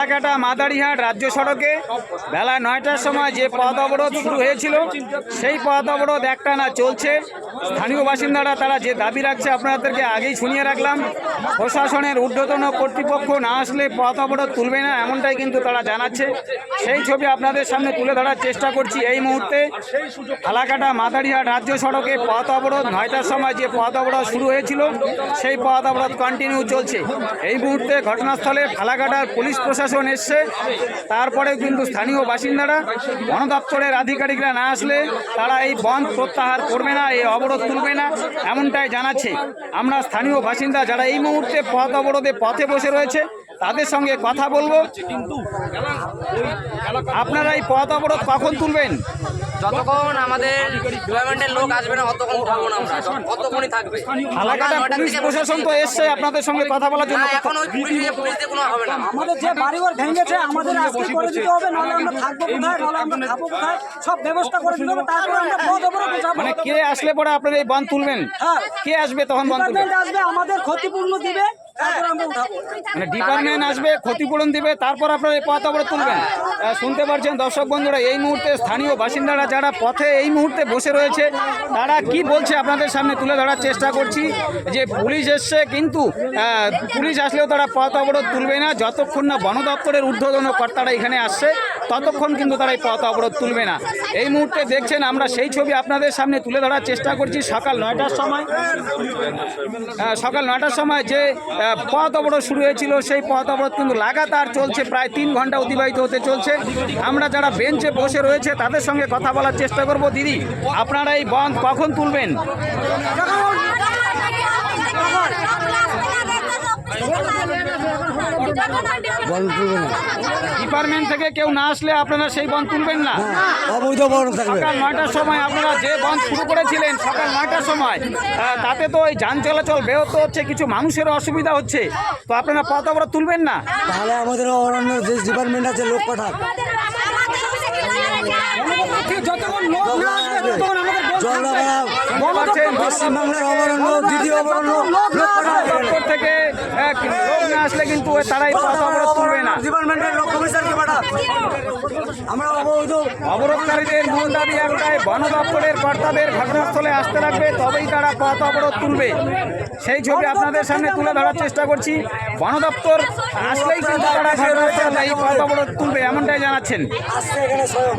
এলাকাটা মাদারিহাট রাজ্য সড়কে বেলা নয়টার সময় যে পথ অবরোধ শুরু হয়েছিল, সেই পথ অবরোধ একটা না চলছে। স্থানীয় বাসিন্দারা তারা যে দাবি রাখছে আপনাদেরকে আগেই শুনিয়ে রাখলাম। প্রশাসনের ঊর্ধ্বতন কর্তৃপক্ষ না আসলে পথ অবরোধ তুলবে না, এমনটাই কিন্তু তারা জানাচ্ছে। সেই ছবি আপনাদের সামনে তুলে ধরার চেষ্টা করছি এই মুহূর্তে। এলাকাটা মাদারিহাট রাজ্য সড়কে পথ অবরোধ, নয়টার সময় যে পথ অবরোধ শুরু হয়েছিল, সেই পথ অবরোধ কন্টিনিউ চলছে। এই মুহূর্তে ঘটনাস্থলে ফালাকাটার পুলিশ প্রশাসন এসছে। তারপরে কিন্তু স্থানীয় বাসিন্দারা বন আধিকারিকরা না আসলে তারা এই বন্ধ প্রত্যাহার করবে না, এই অবরোধ তুলবে না, এমনটাই জানাচ্ছে। আমরা স্থানীয় বাসিন্দা যারা এই মুহূর্তে পথ অবরোধে পথে বসে রয়েছে, তাদের সঙ্গে কথা বলব। আপনারা এই পথ অবরোধ কখন তুলবেন? যতক্ষণ আমাদের ডিপার্টমেন্টের লোক আসবে না অতক্ষণ থাকব না আমরা। অতক্ষণই থাকবে। নয়টার পুলিশ থেকে প্রশাসন তো এসছে আপনাদের সঙ্গে কথা বলার জন্য। এখন ওই পুলিশ দিয়ে পুলিশ দিয়ে কোনো হবে না। আমাদের যে বাড়িঘর ভেঙেছে আমাদের আজকে করে দিতে হবে নাহলে আমরা থাকব কোথায় নাহলে আমরা খাব কোথায় সব ব্যবস্থা করে দিতে হবে তারপরে আমরা পথ অবরোধ যাব। মানে কে আসলে পরে আপনারা এই বন্ধ তুলবেন? হ্যাঁ। কে আসবে তখন বন্ধ তুলবেন? আসবে আমাদের ক্ষতিপূর্ণ দিবে মানে ডিপার্টমেন্ট আসবে ক্ষতিপূরণ দিবে তারপর আপনারা এই পথ তুলবেন শুনতে পারছেন দর্শক বন্ধুরা এই মুহূর্তে স্থানীয় বাসিন্দারা যারা পথে এই মুহূর্তে বসে রয়েছে তারা কি বলছে আপনাদের সামনে তুলে ধরার চেষ্টা করছি? যে পুলিশ এসছে কিন্তু পুলিশ আসলেও তারা পথ অবরোধ তুলবে না। যতক্ষণ না বন দপ্তরের ঊর্ধ্বতন কর্তারা এখানে আসছে ততক্ষণ কিন্তু তারা এই পথ অবরোধ তুলবে না। এই মুহূর্তে দেখছেন আমরা সেই ছবি আপনাদের সামনে তুলে ধরার চেষ্টা করছি সকাল নয়টার সময়। সকাল নয়টার সময় যে পথ অবরোধ শুরু হয়েছিল, সেই পথ অবরোধ কিন্তু লাগাতার চলছে, প্রায় তিন ঘণ্টা অতিবাহিত হতে চলছে। আমরা যারা বেঞ্চে বসে রয়েছে, তাদের সঙ্গে কথা বলার চেষ্টা করব। দিদি, আপনারা এই বন্ধ কখন তুলবেন? ডিপার্টমেন্ট থেকে কেউ না আসলে আপনারা সেই বন তুলবেন না। অবৈধ থাকবে। সকাল নয়টার সময় আপনারা যে বন শুরু করেছিলেন সকাল নয়টার সময় তাতে তো ওই যান চলাচল ব্যাহত হচ্ছে কিছু মানুষের অসুবিধা হচ্ছে। তো আপনারা পথ অবরোধ তুলবেন না? তাহলে আমাদের অরণ্য যে ডিপার্টমেন্ট আছে লোক পাঠাক। যতক্ষণ লোক না আসবে ততক্ষণ আমাদের বন্ধ জলদা থাকবে। খারাপ পাচ্ছেন পশ্চিমবাংলার অবরণ্য দ্বিতীয় অবরণ্য থেকে লোক না আসলে কিন্তু তারাই পথ অবরোধ তুলবে না। আমরা অবৈধ। অবরোধকারীদের মূল দাবি একটাই বন দপ্তরের কর্তাদের ঘটনাস্থলে আসতে লাগবে তবেই তারা পথ অবরোধ তুলবে। সেই ছবি আপনাদের সামনে তুলে ধরার চেষ্টা করছি। বন দপ্তর আসলেই কিন্তু তারা ঘটনাস্থলে পথ অবরোধ তুলবে এমনটাই জানাচ্ছেন। আসছে এখানে স্বয়ং।